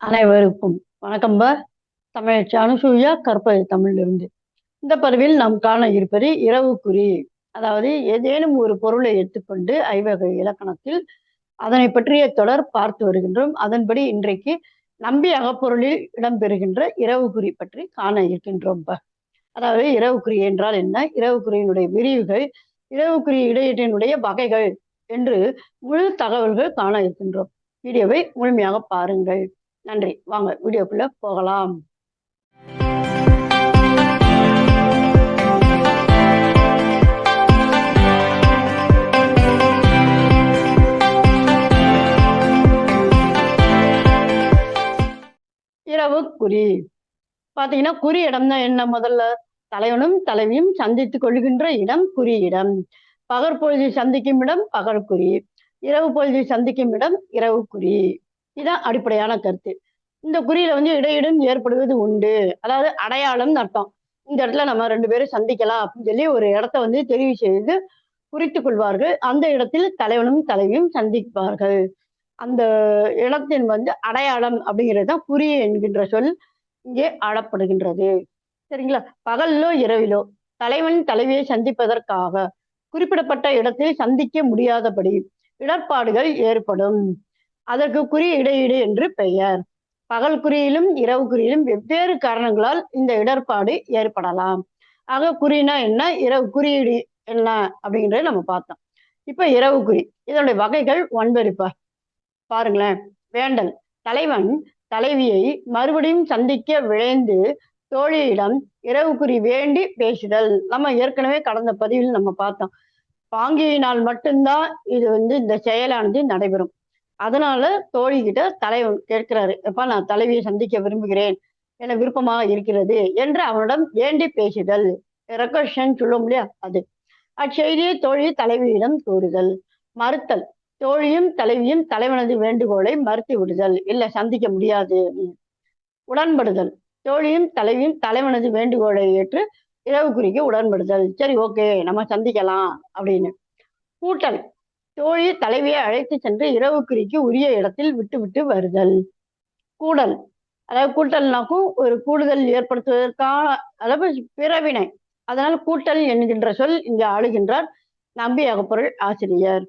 அனைவருக்கும் வணக்கம்பா தமிழ் அனுசூயா கற்பது தமிழிலிருந்து. இந்த பதிவில் நாம் காண இருப்பது இரவுக்குறி அதாவது ஏதேனும் ஒரு பொருளை எடுத்துக்கொண்டு ஐவகை இலக்கணத்தில் அதனை பற்றிய தொடர் பார்த்து வருகின்றோம். அதன்படி இன்றைக்கு நம்பி அகப்பொருளில் இடம்பெறுகின்ற இரவுக்குறி பற்றி காண இருக்கின்றோம் அதாவது இரவுக்குறி என்றால் என்ன? இரவுக்குறியினுடைய விரிவுகள் இரவுக்குறி இடையீட்டினுடைய வகைகள் என்று முழு தகவல்கள் காண இருக்கின்றோம். வீடியோவை முழுமையாக பாருங்கள். நன்றி. வாங்க வீடியோக்குள்ள போகலாம். இரவு குறி. பாத்தீங்கன்னா குறி இடம் தான் என்ன? முதல்ல தலைவனும் தலைவியும் சந்தித்துக் கொள்கின்ற இடம் குறியிடம் இடம். சந்திக்கும் இடம் பகற்குறி இரவு பொழுதில் சந்திக்கும் இடம் இரவு குறி. இதுதான் அடிப்படையான கருத்து. இந்த குறியில வந்து இடையிடம் ஏற்படுவது உண்டு. அதாவது அடையாளம் அர்த்தம். இந்த இடத்துல நம்ம ரெண்டு பேரும் சந்திக்கலாம் அப்படின்னு சொல்லி ஒரு இடத்த வந்து தெரிவு செய்து குறித்து கொள்வார்கள். அந்த இடத்தில் தலைவனும் தலைவியும் சந்திப்பார்கள். அந்த இடத்தின் வந்து அடையாளம் அப்படிங்கிறது தான் குறி என்கின்ற சொல் இங்கே ஆளப்படுகின்றது. சரிங்களா? பகலிலோ இரவிலோ தலைவன் தலைவியை சந்திப்பதற்காக குறிப்பிடப்பட்ட இடத்தில் சந்திக்க முடியாதபடி இடர்பாடுகள் ஏற்படும். அதற்கு குறி இடையீடு என்று பெயர். பகல் குறியிலும் இரவு குறியிலும் வெவ்வேறு காரணங்களால் இந்த இடர்பாடு ஏற்படலாம். ஆக குறினா என்ன? இரவு குறியீடு என்ன அப்படிங்கறத நம்ம பார்த்தோம். இப்ப இரவு குறி இதனுடைய வகைகள் ஒன்பதுப்பா பாருங்களேன். வேண்டல் தலைவன் தலைவியை மறுபடியும் சந்திக்க விழைந்து தோழியிடம் இரவு குறி வேண்டி பேசுதல். நம்ம ஏற்கனவே கடந்த பதிவில் நம்ம பார்த்தோம். பாங்கியினால் மட்டும்தான் இது வந்து இந்த செயலானது நடைபெறும். அதனால தோழி கிட்ட தலைவன் கேட்கிறாரு எப்பா நான் தலைவியை சந்திக்க விரும்புகிறேன். என விருப்பமாக இருக்கிறது என்று அவனிடம் ஏண்டி பேசுதல்? ரெக்வஷன் சொல்லும் இல்லையா? அது. அச்செய்தியை தோழி தலைவியிடம் கூறுதல். மறுத்தல். தோழியும் தலைவியும் தலைவனது வேண்டுகோளை மறுத்து விடுதல். இல்ல சந்திக்க முடியாது உடன்படுதல். தோழியும் தலைவியும் தலைவனது வேண்டுகோளை ஏற்று இரவு குறிக்க உடன்படுதல். சரி ஓகே நம்ம சந்திக்கலாம் அப்படின்னு. கூட்டல். தோழி தலைவியை அழைத்து சென்று இரவு குறிக்கு உரிய இடத்தில் விட்டுவிட்டு வருதல். கூடல். அதாவது கூட்டல்னாக்கும் ஒரு கூடுதல் ஏற்படுத்துவதற்கான அதாவது பிறவினை. அதனால் கூட்டல் என்கின்ற சொல் இங்கு ஆளுகின்றார் நம்பி அகப்பொருள் ஆசிரியர்.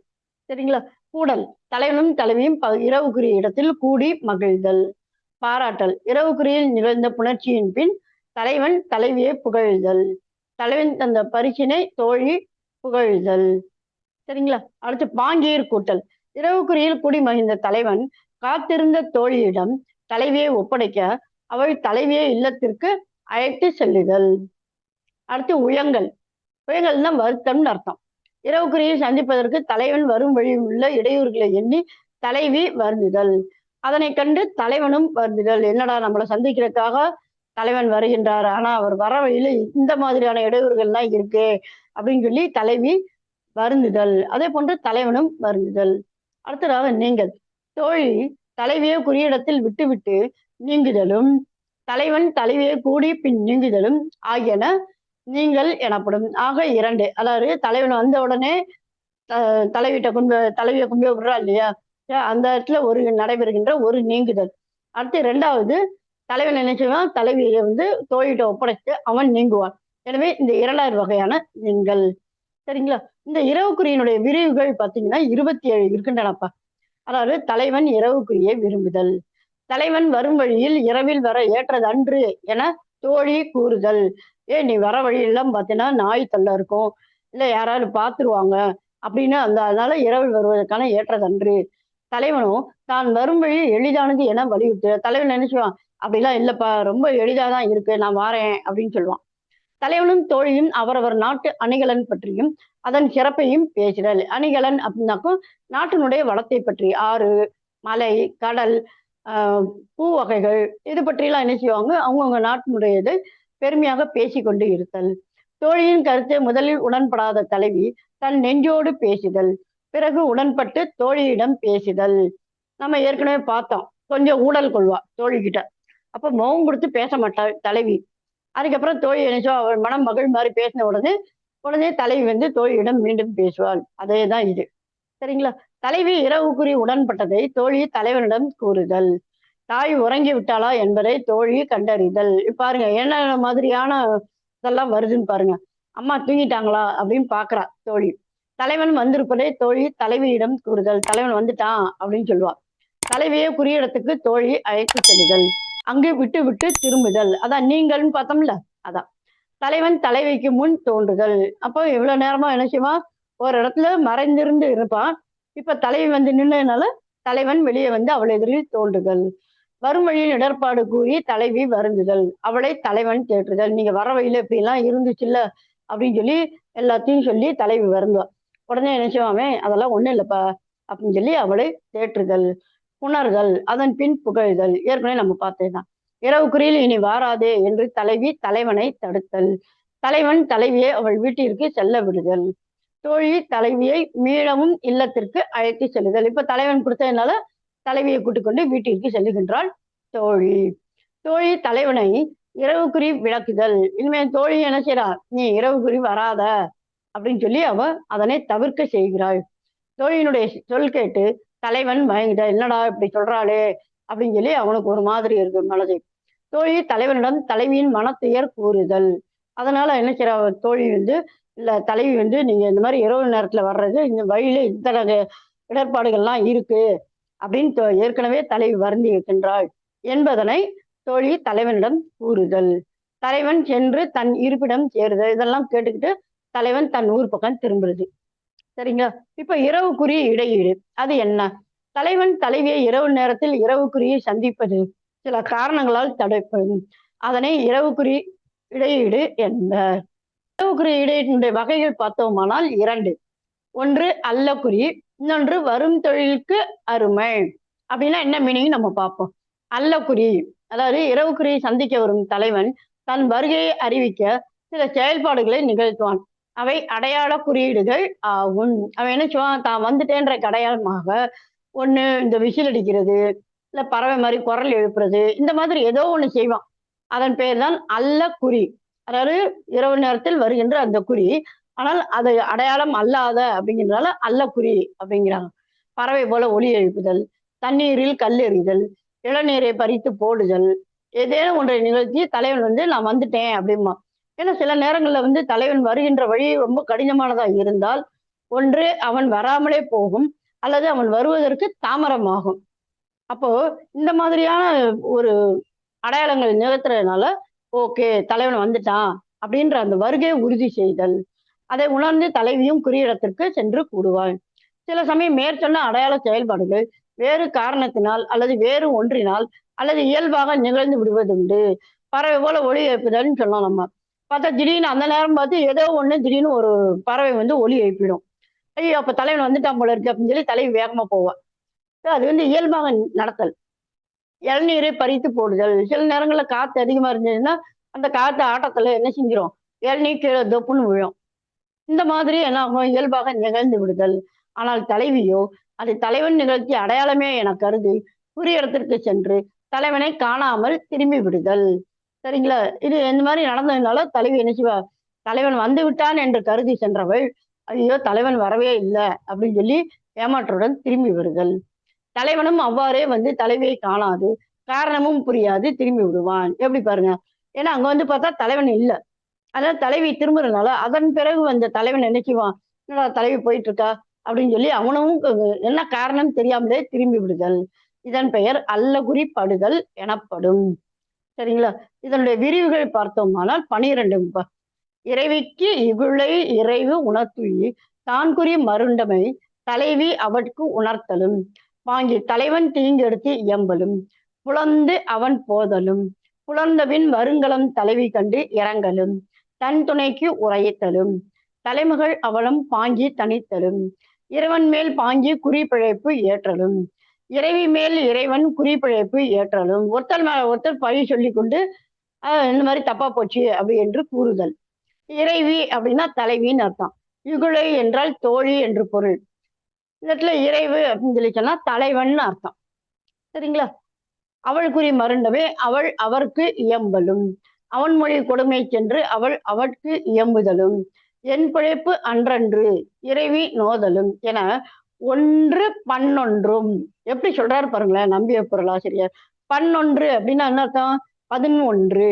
சரிங்களா? கூடல். தலைவனும் தலைவியும் இரவுக்குரிய இடத்தில் கூடி மகிழ்தல். பாராட்டல். இரவுக்குரியில் நிகழ்ந்த புணர்ச்சியின் பின் தலைவன் தலைவியை புகழ்தல். தலைவன் தந்த பரிசினை தோழி புகழ்தல். சரிங்களா? அடுத்து பாங்கீர் கூட்டல். இரவு குறியில் கூடி மகிழ்ந்த தலைவன் காத்திருந்த தோழியிடம் தலைவியை ஒப்படைக்க அவள் தலைவியை இல்லத்திற்கு அழைத்து செல்லுதல். அடுத்து உயங்கள். தான் வருத்தம்னு அர்த்தம். இரவு குறியை சந்திப்பதற்கு தலைவன் வரும் வழியில் உள்ள இடையூறுகளை எண்ணி தலைவி வருந்துதல். அதனை கண்டு தலைவனும் வருந்துதல். என்னடா நம்மளை சந்திக்கிறதுக்காக தலைவன் வருகின்றார் ஆனா அவர் வர வழியில இந்த மாதிரியான இடையூறுகள்லாம் இருக்கு அப்படின்னு சொல்லி தலைவி வருந்துதல். அதே போன்று தலைவனும் வருந்துதல். அடுத்ததாக நீங்கள். தோழி தலைவியை குறியிடத்தில் விட்டுவிட்டு நீங்குதலும் தலைவன் தலைவியை கூடி பின் நீங்குதலும் ஆகியன நீங்கள் எனப்படும். ஆக இரண்டு. அதாவது தலைவன் வந்த உடனே தலைவிட்ட கும்ப தலைவியை கும்பிய விடுறா இல்லையா? அந்த இடத்துல ஒரு நடைபெறுகின்ற ஒரு நீங்குதல். அடுத்து ரெண்டாவது தலைவன் என்ன செய்வான்? தலைவியை வந்து தோழிட்ட ஒப்படைத்து அவன் நீங்குவான். எனவே இந்த இரண்டாயிரம் வகையான நீங்கள் சரிங்களா? இந்த இரவுக்குறியினுடைய விரிவுகள் பார்த்தீங்கன்னா இருபத்தி ஏழு இருக்கின்றனப்பா. அதாவது தலைவன் இரவுக்குறியை விரும்புதல். தலைவன் வரும் வழியில் இரவில் வர ஏற்றது அன்று என தோழி கூறுதல். ஏ நீ வர வழியெல்லாம் பார்த்தீங்கன்னா நாய் தொல்லை இருக்கும். இல்லை யாராவது பார்த்துருவாங்க அப்படின்னு அந்த அதனால இரவில் வருவதற்கான ஏற்றதன்று தலைவனும் தான் வரும் வழி எளிதானது என வலியுறுத்து தலைவன் நினைச்சுவான் அப்படிலாம் இல்லப்பா ரொம்ப எளிதாக தான் இருக்கு. நான் வாரேன் அப்படின்னு சொல்லுவான். தலைவனும் தோழியும் அவரவர் நாட்டு அணிகலன் பற்றியும் அதன் சிறப்பையும் பேசுதல் அணிகலன் அப்படின்னாக்கும் நாட்டினுடைய வளத்தை பற்றி ஆறு மலை கடல் பூ வகைகள் இது பற்றியெல்லாம் என்ன செய்வாங்க? அவங்கவுங்க நாட்டினுடையது பெருமையாக பேசிக்கொண்டு இருத்தல். தோழியின் கருத்தை முதலில் உடன்படாத தலைவி தன் நெஞ்சோடு பேசுதல். பிறகு உடன்பட்டு தோழியிடம் பேசுதல். நம்ம ஏற்கனவே பார்த்தோம். கொஞ்சம் ஊடல் கொள்வா தோழிக்கிட்ட அப்ப முகம் கொடுத்து பேச மாட்டாள் தலைவி. அதுக்கப்புறம் தோழி நினைச்சோ அவள் மனம் மகள் மாதிரி பேசின உடனே உடனே தலைவி வந்து தோழியிடம் மீண்டும் பேசுவாள். அதே தான் இது. சரிங்களா? தலைவி இரவுக்குறி உடன்பட்டதை தோழி தலைவனிடம் கூறுதல். தாய் உறங்கி விட்டாளா என்பதை தோழி கண்டறிதல். பாருங்க என்ன மாதிரியான இதெல்லாம் வருதுன்னு பாருங்க. அம்மா தூங்கிட்டாங்களா அப்படின்னு பாக்குறா தோழி. தலைவன் வந்திருப்பதை தோழி தலைவியிடம் கூறுதல். தலைவன் வந்துட்டான் அப்படின்னு சொல்லுவா. தலைவியை குறியிடத்துக்கு தோழி அழைத்து செல்லுதல். அங்கு விட்டு விட்டு திரும்புதல். அதான் நீங்கள்னு பார்த்தோம்ல? அதான். தலைவன் தலைவிக்கு முன் தோன்றுதல். அப்போ இவ்வளவு நேரமா என்ன செய்வான் ஒரு இடத்துல மறைந்திருந்து இருப்பான். இப்ப தலைவி வந்து நின்றதுனால தலைவன் வெளியே வந்து அவளை எதிரில் தோன்றுதல். வரும் இடர்பாடு கூறி தலைவி வருந்துதல். அவளை தலைவன் தேற்றுதல். நீங்க வர வழியில இப்படி எல்லாம் இருந்துச்சுல்ல? அப்படின்னு சொல்லி எல்லாத்தையும் சொல்லி தலைவி வருந்துவா. உடனே நினைச்சுவாமே அதெல்லாம் ஒண்ணும் இல்லப்பா. அப்படின்னு சொல்லி அவளை தேற்றுதல். உணர்தல் அதன் பின் புகழ்தல். ஏற்கனவே நம்ம பார்த்தேதான் இரவு குறியில் இனி வாராதே என்று தலைவி தலைவனை தடுத்தல். தலைவன் தலைவியை அவள் வீட்டிற்கு செல்ல விடுதல். தோழி தலைவியை மீளவும் இல்லத்திற்கு அழைத்து செல்லுதல். இப்ப தலைவன் கொடுத்ததுனால தலைவியை கூட்டுக்கொண்டு வீட்டிற்கு செல்லுகின்றாள் தோழி. தோழி தலைவனை இரவுக்குறி விளக்குதல். இனிமே தோழி என்ன செய்யறா நீ இரவுக்குறி வராத அப்படின்னு சொல்லி அவ அதனை தவிர்க்க செய்கிறாள். தோழியினுடைய சொல் கேட்டு தலைவன் பயங்கிட்ட என்னடா இப்படி சொல்றாளே? அப்படின்னு சொல்லி அவனுக்கு ஒரு மாதிரி இருக்கு மனது. தோழி தலைவனிடம் தலைவியின் மனத்துயர் கூறுதல். அதனால என்ன செய்யறா தோழி வந்து இல்ல தலைவி வந்து நீங்க இந்த மாதிரி இரவு நேரத்துல வர்றது இந்த வழியில இத்தனை இடர்பாடுகள்லாம் இருக்கு அப்படின்னு ஏற்கனவே தலைவி வருந்தி இருக்கின்றாள் என்பதனை தோழி தலைவனிடம் கூறுதல். தலைவன் சென்று தன் இருப்பிடம் சேருதல். இதெல்லாம் கேட்டுக்கிட்டு தலைவன் தன் ஊர் பக்கம் திரும்புறது. சரிங்களா இப்ப இரவுக்குரிய இடையீடு அது என்ன? தலைவன் தலைவியை இரவு நேரத்தில் இரவுக்குரிய சந்திப்பது சில காரணங்களால் தடைப்படும் அதனை இரவுக்குறி இடையீடு என்பர். இரவுக்குறி இடையீட்டினுடைய வகைகள் பார்த்தோமானால் இரண்டு. ஒன்று அல்லக்குறி இன்னொன்று வரும் தொழிலுக்கு அருமை. அப்படின்னா என்ன மீனிங் நம்ம பார்ப்போம். அல்லக்குறி அதாவது இரவுக்குறியை சந்திக்க வரும் தலைவன் தன் வருகையை அறிவிக்க சில செயல்பாடுகளை நிகழ்த்துவான். அவை அடையாள குறியீடுகள் ஆகும். அவன் என்ன சொல்லுவான்? தான் வந்துட்டேன்ற அடையாளமாக ஒண்ணு இந்த விசில் அடிக்கிறது இல்ல பறவை மாதிரி குரல் எழுப்புறது இந்த மாதிரி ஏதோ ஒண்ணு செய்வான். அதன் பெயர் தான் அல்ல குறி. அதாவது இரவு நேரத்தில் வருகின்ற அந்த குறி. ஆனால் அது அடையாளம் அல்லாத அப்படிங்கிறதால அல்ல குறி அப்படிங்கிறாங்க. பறவை போல ஒளி எழுப்புதல் தண்ணீரில் கல் எறிதல் இளநீரை பறித்து போடுதல் ஏதேனும் ஒன்றை நிகழ்த்தி தலைவன் வந்து நான் வந்துட்டேன் அப்படிமா ஏன்னா சில நேரங்களில் வந்து தலைவன் வருகின்ற வழி ரொம்ப கடினமானதாக இருந்தால் ஒன்று அவன் வராமலே போகும் அல்லது அவன் வருவதற்கு தாமரமாகும் அப்போ இந்த மாதிரியான ஒரு அடையாளங்கள் நிகழ்த்துறதுனால ஓகே தலைவன் வந்துட்டான் அப்படின்ற அந்த வருகையை உறுதி செய்தல் அதை உணர்ந்து தலைவியும் குறியிடத்திற்கு சென்று கூடுவாள். சில சமயம் மேற்சொன்ன அடையாள செயல்பாடுகள் வேறு காரணத்தினால் அல்லது வேறு ஒன்றினால் அல்லது இயல்பாக நிகழ்ந்து விடுவதுண்டு. பறவை போல ஒளி எழுப்புதல்னு சொல்லலாம் நம்ம. பார்த்தா திடீர்னு அந்த நேரம் பார்த்து ஏதோ ஒன்று திடீர்னு ஒரு பறவை வந்து ஒலி எழுப்பிடும். ஐயோ அப்போ தலைவன் வந்துட்டான் போல இருக்கு அப்படின்னு சொல்லி தலைவி வேகமாக போவான் அது வந்து இயல்பாக நடத்தல். இளநீரை பறித்து போடுதல். சில நேரங்களில் காற்று அதிகமாக இருந்ததுன்னா அந்த காற்று ஆட்டத்தில் என்ன செஞ்சிடும் இளநீர் கீழே தொப்புன்னு விழும். இந்த மாதிரி என்ன ஆகும்? இயல்பாக நிகழ்ந்து விடுதல். ஆனால் தலைவியோ அது தலைவன் நிகழ்த்தி அடையாளமே என கருதி குறி இடத்திற்கு சென்று தலைவனை காணாமல் திரும்பி விடுதல். சரிங்களா? இது இந்த மாதிரி நடந்ததுனால தலைவி என்ன தலைவன் வந்து விட்டான் என்று கருதி சென்றவள் ஐயோ தலைவன் வரவே இல்லை அப்படின்னு சொல்லி ஏமாற்றுடன் திரும்பி விடுதல் தலைவனும் அவ்வாறே வந்து தலைவியை காணாது காரணமும் புரியாது திரும்பி விடுவான். எப்படி பாருங்க? ஏன்னா அங்க வந்து பார்த்தா தலைவன் இல்லை. அதாவது தலைவி திரும்புறதுனால அதன் பிறகு வந்த தலைவன் நினைக்குவான் என்னடா தலைவி போயிட்டு இருக்கா அப்படின்னு சொல்லி அவனும் என்ன காரணம் தெரியாமலே திரும்பி விடுதல். இதன் பெயர் அல்லகுறிப்படுதல் எனப்படும். சரிங்களா? இதனுடைய விரிவுகள் பார்த்தோமானால் பனிரெண்டு இறைவிக்கு இகுளை இறைவு உணர்த்துயி தான் மருண்டமை தலைவி அவட்கு உணர்த்தலும் வாங்கி தலைவன் தீங்கெடுத்து இயம்பலும் புலந்து அவன் போதலும் புலர்ந்தபின் வருங்கலம் தலைவி கண்டு இறங்கலும் தன் துணைக்கு உரைத்தலும் தலைமகள் அவளும் பாங்கி தனித்தலும் இறைவன் மேல் பாங்கி குறிப்பிழைப்பு ஏற்றலும் இறைவி மேல் இறைவன் குறிப்பிழைப்பு ஏற்றலும். ஒருத்தர் மேல ஒருத்தர் பழி சொல்லி கொண்டு இந்த மாதிரி தப்பா போச்சு அப்படி என்று கூறுதல். இறைவி அப்படின்னா தலைவின்னு அர்த்தம். இகுழை என்றால் தோழி என்று பொருள். இந்த இடத்துல இறைவு அப்படின்னு சொல்லி சொன்னா தலைவன் அர்த்தம். சரிங்களா? அவளுக்குரிய மருண்டவே அவள் அவருக்கு இயம்பலும். அவன் மொழி கொடுமை சென்று அவள் அவற்கு இயம்புதலும். என் பிழைப்பு அன்றன்று இறைவி நோதலும். என ஒன்று பன்னொன்றும். எப்படி சொல்றாரு பாருங்களேன் நம்பிய பொருளாசிரியர் பன்னொன்று அப்படின்னா என்ன அர்த்தம்? பதினொன்று.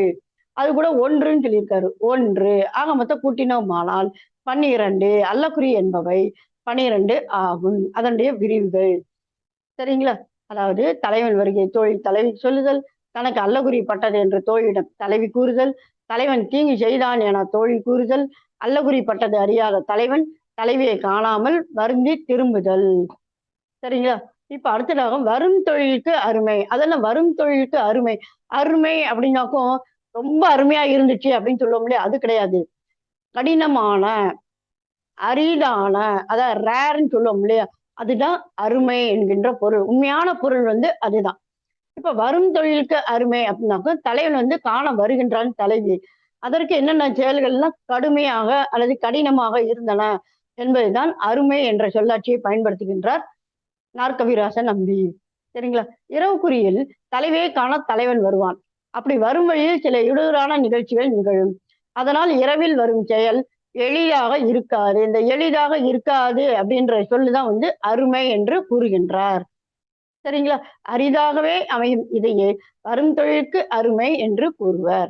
அது கூட ஒன்றுன்னு சொல்லியிருக்காரு. ஒன்று. ஆக மொத்தம் கூட்டினோமானால் பன்னிரண்டு. அல்லக்குறி என்பவை பனிரெண்டு ஆகும். அதனுடைய விரிவுகள். சரிங்களா? அதாவது தலைவன் வருகை தோழி தலைவி சொல்லுதல் தனக்கு அல்லகுறி பட்டது என்று தோழியிடம் தலைவி கூறுதல் தலைவன் தீங்கு செய்தான் என தோழி கூறுதல் அல்லகுறி பட்டது அறியாத தலைவன் தலைவியை காணாமல் வருந்தி திரும்புதல். சரிங்களா? இப்ப அடுத்ததாக வரும் தொழிலுக்கு அருமை. அதெல்லாம் வரும் தொழிலுக்கு அருமை. அருமை அப்படின்னாக்கும் ரொம்ப அருமையா இருந்துச்சு அப்படின்னு சொல்லுவோம் இல்லையா அது கிடையாது. கடினமான அரிதான அதான் ரேர்ன்னு சொல்லுவோம் இல்லையா? அதுதான் அருமை என்கின்ற பொருள். உண்மையான பொருள் வந்து அதுதான். இப்ப வரும் தொழிலுக்கு அருமை அப்படின்னாக்க தலைவன் வந்து காண வருகின்றான் தலைவி. அதற்கு என்னென்ன செயல்கள்லாம் கடுமையாக அல்லது கடினமாக இருந்தன? என்பதுதான் அருமை என்ற சொல்லாட்சியை பயன்படுத்துகின்றார் நாற்கவிராசன் நம்பி. சரிங்களா? இரவு குறியில் தலைவியை காண தலைவன் வருவான். அப்படி வரும் வழியில் சில இடையூறான நிகழ்ச்சிகள் நிகழும். அதனால் இரவில் வரும் செயல் எளிதாக இருக்காது. இந்த எளிதாக இருக்காது அப்படின்ற சொல்லுதான் வந்து அருமை என்று கூறுகின்றார். சரிங்களா? அரிதாகவே அமையும் இதையே வரும் தொழிலுக்கு அருமை என்று கூறுவர்.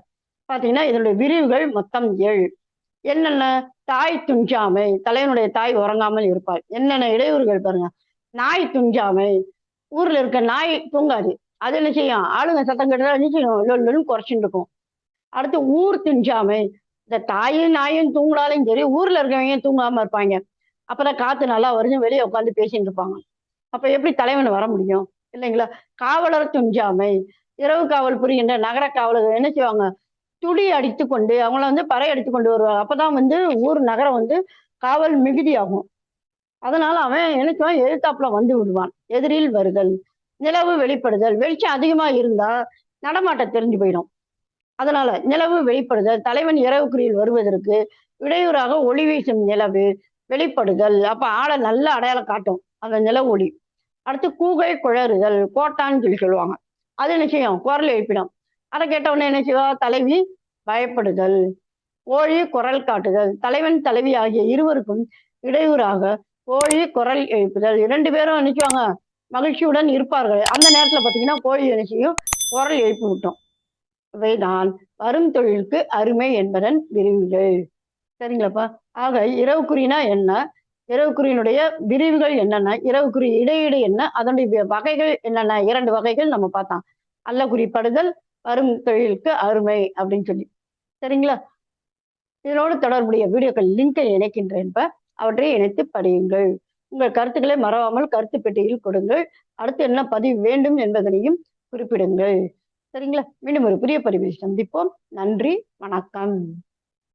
பாத்தீங்கன்னா இதனுடைய விரிவுகள் மொத்தம் ஏழு. என்னென்ன தாய் துஞ்சாமை தலைவனுடைய தாய் உறங்காமல் இருப்பாள். என்னென்ன இடையூறுகள் பாருங்க. நாய் துஞ்சாமை ஊர்ல இருக்க நாய் தூங்காது. அது என்ன செய்யும்? ஆளுங்க சத்தம் கேட்டதா என்ன செய்யும்? லொல்லுன்னு குறைச்சிட்டு இருக்கும். அடுத்து ஊர் துஞ்சாமை. இந்த தாயும் நாயும் தூங்கினாலும் சரி ஊர்ல இருக்கவங்க தூங்காம இருப்பாங்க. அப்பதான் காத்து நல்லா வருது வெளியே உட்காந்து பேசிட்டு இருப்பாங்க. அப்ப எப்படி தலைவன் வர முடியும்? இல்லைங்களா? காவலர் துஞ்சாமை. இரவு காவல் புரிகின்ற நகர காவலர்கள் என்ன செய்வாங்க? துளி அடித்து கொண்டு அவங்கள வந்து பறை அடித்து கொண்டு வருவாங்க. அப்பதான் வந்து ஊர் நகரம் வந்து காவல் மிகுதி ஆகும் அதனால அவன் என்ன எழுத்தாப்புல வந்து விடுவான். எதிரில் வருதல் நிலவு வெளிப்படுதல் வெளிச்சம் அதிகமா இருந்தா நடமாட்டம் தெரிஞ்சு போயிடும். அதனால நிலவு வெளிப்படுதல் தலைவன் இரவுக்குறியில் வருவதற்கு இடையூறாக ஒளி வீசும் நிலவு வெளிப்படுதல். அப்ப ஆளை நல்ல அடையாளம் காட்டும் அந்த நில ஒளி. அடுத்து கூகை குழறுதல் கோட்டான்னு சொல்லி சொல்லுவாங்க. அது நிச்சயம் குரல் எழுப்பிடும். அதை கேட்டவுடனே என்ன செய்வா? தலைவி பயப்படுதல். கோழி குரல் காட்டுதல். தலைவன் தலைவி ஆகிய இருவருக்கும் இடையூறாக கோழி குரல் எழுப்புதல். இரண்டு பேரும் நினைச்சுவாங்க மகிழ்ச்சியுடன் இருப்பார்கள். அந்த நேரத்துல பாத்தீங்கன்னா கோழி நினைச்சியும் குரல் எழுப்பி விட்டோம். இவைதான் வரும் தொழிலுக்கு அருமை என்பதன் விரிவுகள். சரிங்களாப்பா? ஆக இரவுக்குறினா என்ன? இரவுக்குறியினுடைய விரிவுகள் என்னென்ன? இரவுக்குறி இடையீடு என்ன? அதனுடைய வகைகள் என்னென்ன? இரண்டு வகைகள் நம்ம பார்த்தோம் அல்ல அரும் வரும் தொழிலுக்கு அருமை அப்படின்னு சொல்லி. சரிங்களா? இதனோடு தொடர்புடைய வீடியோக்கள் லிங்கை இணைக்கின்றேன். அவற்றை இணைத்து படியுங்கள். உங்கள் கருத்துக்களை மறவாமல் கருத்து பெட்டியில் கொடுங்கள். அடுத்து என்ன பதிவு வேண்டும் என்பதனையும் குறிப்பிடுங்கள். சரிங்களா? மீண்டும் ஒரு புதிய பதிவில் சந்திப்போம். நன்றி வணக்கம்.